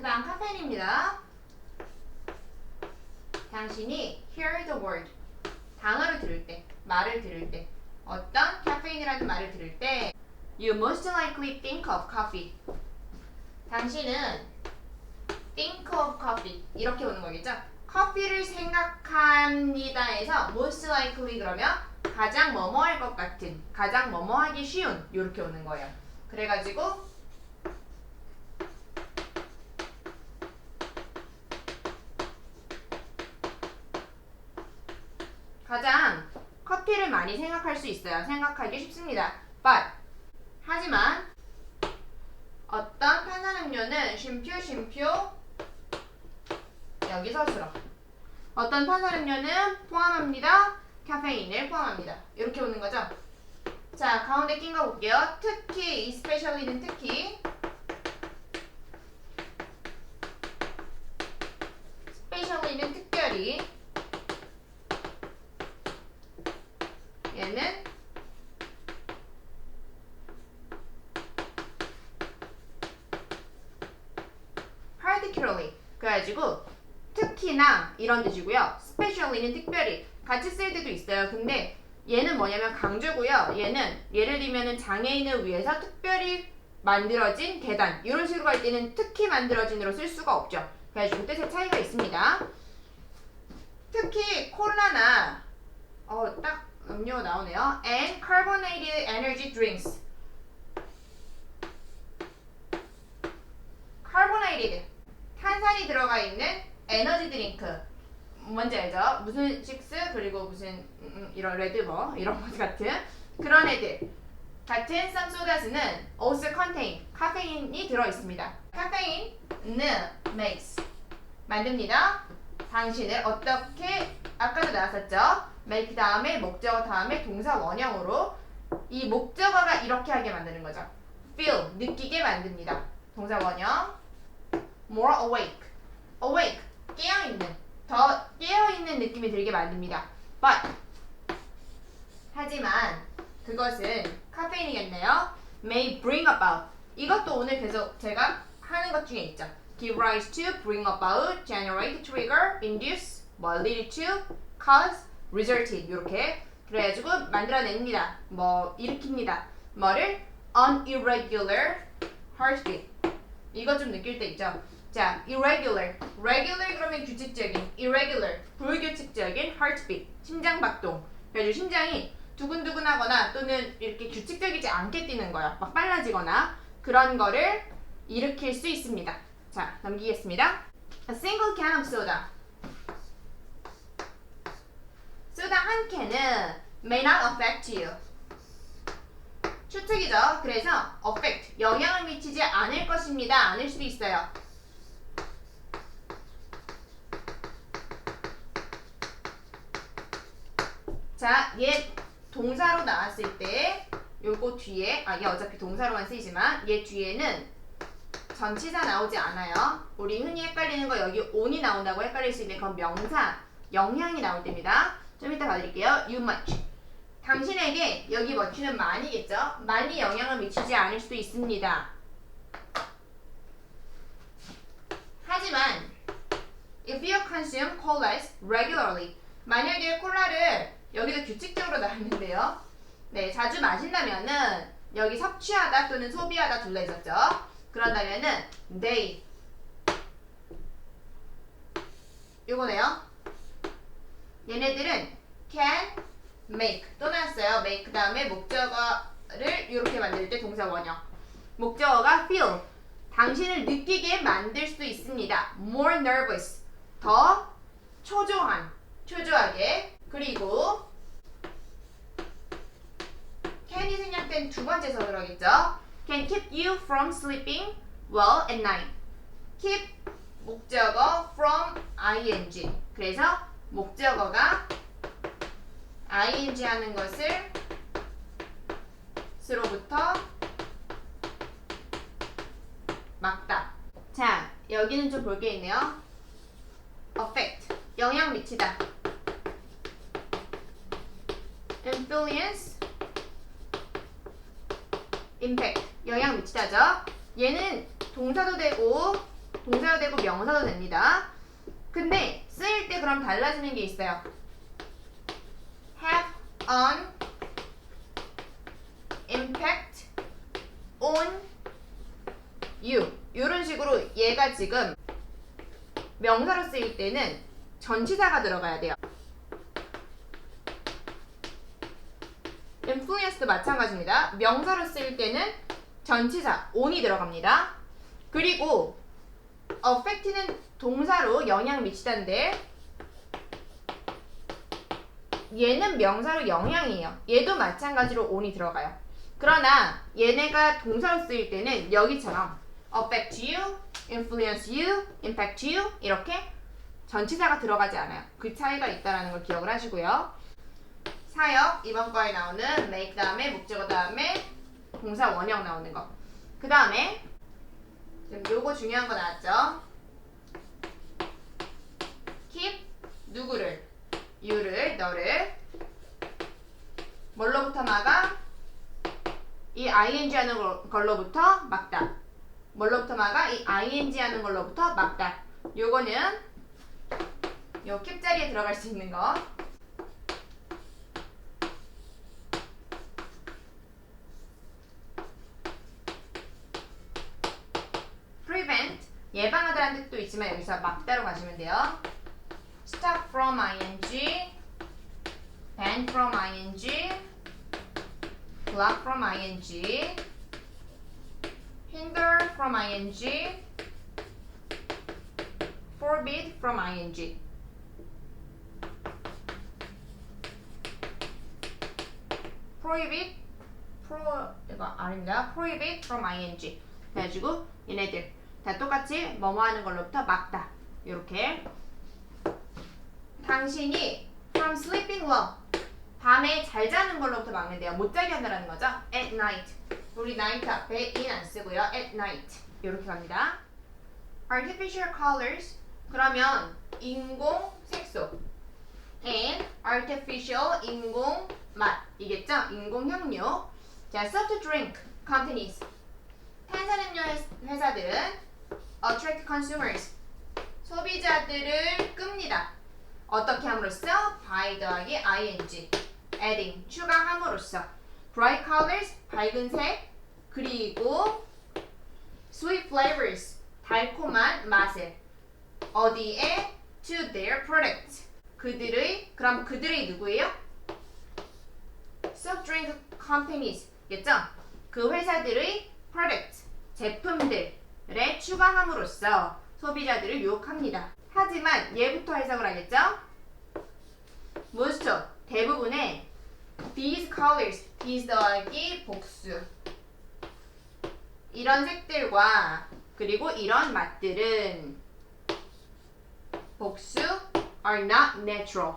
그 다음 카페인입니다. 당신이 hear the word 단어를 들을 때, 말을 들을 때 어떤 카페인이라는 말을 들을 때 You most likely think of coffee. 당신은 think of coffee 이렇게 오는 거겠죠? 커피를 생각합니다에서 most likely 그러면 가장 뭐뭐 할 것 같은, 가장 뭐뭐 하기 쉬운 이렇게 오는 거예요. 그래가지고 많이 생각할 수 있어요. 생각하기 쉽습니다. But 하지만 어떤 탄산음료는 쉼표 쉼표 여기서 줄어. 어떤 탄산음료는 포함합니다. 카페인을 포함합니다. 이렇게 오는 거죠. 자 가운데 낀 거 볼게요. 특히 especially는 특히 specially는 특별히 얘는 particularly 그래가지고 특히나 이런 뜻이고요. specially는 특별히 같이 쓸 때도 있어요. 근데 얘는 뭐냐면 강조고요. 얘는 예를 들면은 장애인을 위해서 특별히 만들어진 계단 이런 식으로 할 때는 특히 만들어진으로 쓸 수가 없죠. 그래가지고 뜻의 차이가 있습니다. 특히 콜라나 어 딱 음료 나오네요. and carbonated energy drinks. carbonated 탄산이 들어가 있는 에너지 드링크 뭔지 알죠? 무슨 식스 그리고 무슨 음, 음, 이런 레드버 이런 것 같은 그런 애들 같은 sodas는 also contain 카페인이 들어 있습니다. 카페인은 makes 만듭니다. 당신을 어떻게 아까도 나왔었죠? make 다음에 목적어 다음에 동사 원형으로 이 목적어가 이렇게 하게 만드는 거죠. feel 느끼게 만듭니다. 동사 원형 more awake awake 깨어 있는 더 깨어 있는 느낌이 들게 만듭니다. but 하지만 그것은 카페인이겠네요. may bring about 이것도 오늘 계속 제가 하는 것 중에 있죠. give rise to, bring about, generate, trigger, induce, 뭐 lead to, cause, result in 이렇게 그래가지고 만들어냅니다. 뭐 일으킵니다. 뭐를 an irregular heartbeat 이거 좀 느낄 때 있죠. 자, irregular, regular 그러면 규칙적인, irregular 불규칙적인 heartbeat 심장 박동. 그래서 심장이 두근두근하거나 또는 이렇게 규칙적이지 않게 뛰는 거야. 막 빨라지거나 그런 거를 일으킬 수 있습니다. 자, 넘기겠습니다. A single can of soda. 소다 한 캔은 may not affect you. 추측이죠. 그래서 affect 영향을 미치지 않을 것입니다. 않을 수도 있어요. 자, 얘 동사로 나왔을 때 요거 뒤에 아, 얘 어차피 동사로만 쓰이지만 얘 뒤에는 전치사 나오지 않아요. 우리 흔히 헷갈리는 거 여기 on이 나온다고 헷갈릴 수 있는 그건 명사 영향이 나올 때입니다. 좀 이따 봐드릴게요. You much. 당신에게 여기 much는 많이겠죠? 많이 영향을 미치지 않을 수도 있습니다. 하지만 if you consume colas regularly 만약에 콜라를 여기도 규칙적으로 나왔는데요. 네, 자주 마신다면은 여기 섭취하다 또는 소비하다 둘러 있었죠. 그런다면은 they 요거네요. 얘네들은 can make 또 나왔어요. make 그 다음에 목적어를 이렇게 만들 때 동사 원형. 목적어가 feel 당신을 느끼게 만들 수 있습니다. more nervous 더 초조한 초조하게 그리고 can이 생략된 두 번째 서술어겠죠. can keep you from sleeping well at night. keep 목적어 from ing. 그래서 목적어가 ing 하는 것을 스로부터 막다. 자, 여기는 좀 볼 게 있네요. affect 영향 미치다. Influence impact 영향 미치다죠. 얘는 동사도 되고 동사도 되고 명사도 됩니다. 근데 쓰일 때 그럼 달라지는 게 있어요. have an impact on you. 이런 식으로 얘가 지금 명사로 쓰일 때는 전치사가 들어가야 돼요. Influence도 마찬가지입니다. 명사로 쓰일 때는 전치사 on이 들어갑니다. 그리고 affect는 동사로 영향 미치다인데 얘는 명사로 영향이에요. 얘도 마찬가지로 on이 들어가요. 그러나 얘네가 동사로 쓰일 때는 여기처럼 affect you, influence you, impact you 이렇게 전치사가 들어가지 않아요. 그 차이가 있다는 걸 기억을 하시고요. 사역 이번 거에 나오는 make 다음에 목적어 다음에 동사 원형 나오는 거. 그 다음에 요거 중요한 거 나왔죠? keep 누구를 you를 너를 뭘로부터 막아? 이 ing 하는 걸- 걸로부터 막다. 뭘로부터 막아? 이 ing 하는 걸로부터 막다. 요거는 요 keep 자리에 들어갈 수 있는 거. 예방하다라는 뜻도 있지만 여기서 막다로 가시면 돼요. stop from ing, ban from ing, block from ing, hinder from ing, forbid from ing. prohibit, pro 이거 아닙니다. prohibit from ing. 그래가지고 얘네들 다 똑같이 뭐뭐 하는 걸로부터 막다. 이렇게 당신이 from sleeping well 밤에 잘 자는 걸로부터 막는데요. 못 자게 한다는 거죠. at night 우리 night 앞에 in 안 쓰고요. at night 이렇게 갑니다. artificial colors 그러면 인공 색소 and artificial 인공 맛 이겠죠? 인공 향료 자 soft drink companies 탄산음료 회- 회사들은 attract consumers 소비자들을 끕니다. 어떻게 함으로써? by 더하기 ing adding 추가함으로써 bright colors 밝은 색 그리고 sweet flavors 달콤한 맛을 어디에 to their product 그들의 그럼 그들의 누구예요? soft drink companies 겠죠? 그 회사들의 product 제품들 에 추가함으로써 소비자들을 유혹합니다. 하지만 얘부터 해석을 하겠죠? most 대부분의 these colors, these 더하기 복수 이런 색들과 그리고 이런 맛들은 복수 are not natural.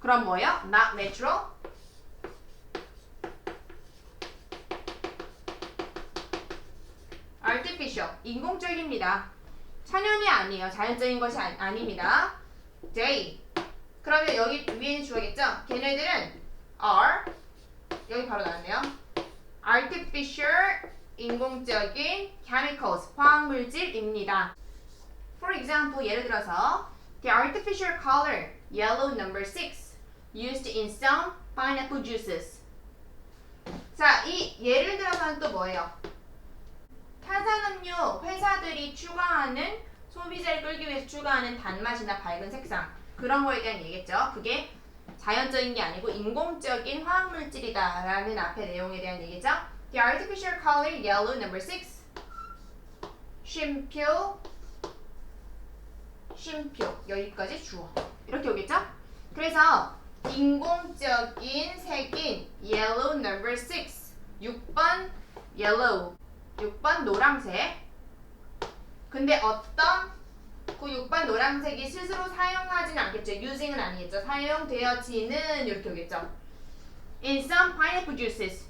그럼 뭐예요? not natural? Artificial, 인공적입니다. 천연이 아니에요. 자연적인 것이 아, 아닙니다. J. 그러면 여기 위에는 주어겠죠? 걔네들은 are 여기 바로 나왔네요. artificial 인공적인 chemicals 화학물질입니다. For example, 예를 들어서 the artificial color yellow number 6 used in some pineapple juices. 자, 이 예를 들어서는 또 뭐예요? 탄산음료 회사들이 추가하는 소비자를 끌기 위해서 추가하는 단맛이나 밝은 색상 그런 거에 대한 얘기겠죠. 그게 자연적인 게 아니고 인공적인 화학 물질이다라는 앞에 내용에 대한 얘기죠. The artificial color yellow number 6 쉼표 쉼표 여기까지 주어 이렇게 오겠죠? 그래서 인공적인 색인 yellow number 6 6번 yellow 6번 노란색. 근데 어떤 그 6번 노란색이 스스로 사용하지는 않겠죠. using은 아니겠죠. 사용되어지는 이렇게 오겠죠. In some pineapple juices.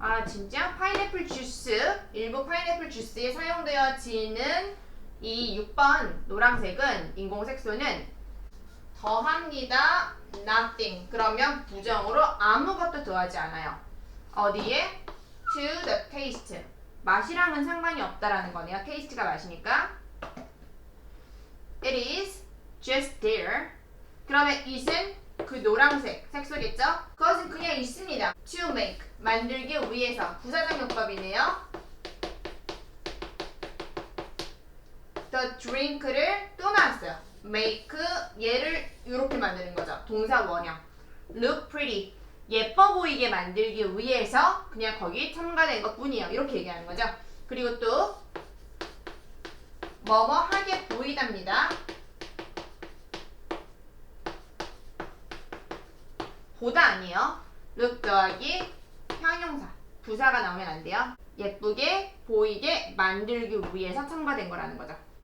아 진짜 파인애플 주스 일부 파인애플 주스에 사용되어지는 이 6번 노란색은 인공 색소는 더합니다. nothing. 그러면 부정으로 아무것도 더하지 않아요. 어디에? to the taste. 맛이랑은 상관이 없다라는 거네요. 테이스트가 맛이니까. just there. 그러면 it은 그 노란색 색소겠죠? 그것은 그냥 있습니다. to make 만들기 위해서 부사적 용법이네요. the drink를 또 나왔어요. make 얘를 이렇게 만드는 거죠. 동사 원형. look pretty 예뻐 보이게 만들기 위해서 그냥 거기 첨가된 것 뿐이에요. 이렇게 얘기하는 거죠. 그리고 또 뭐뭐 하게 보이답니다. 보다 아니에요. look 더하기 형용사. 부사가 나오면 안 돼요. 예쁘게 보이게 만들기 위해서 첨가된 거라는 거죠.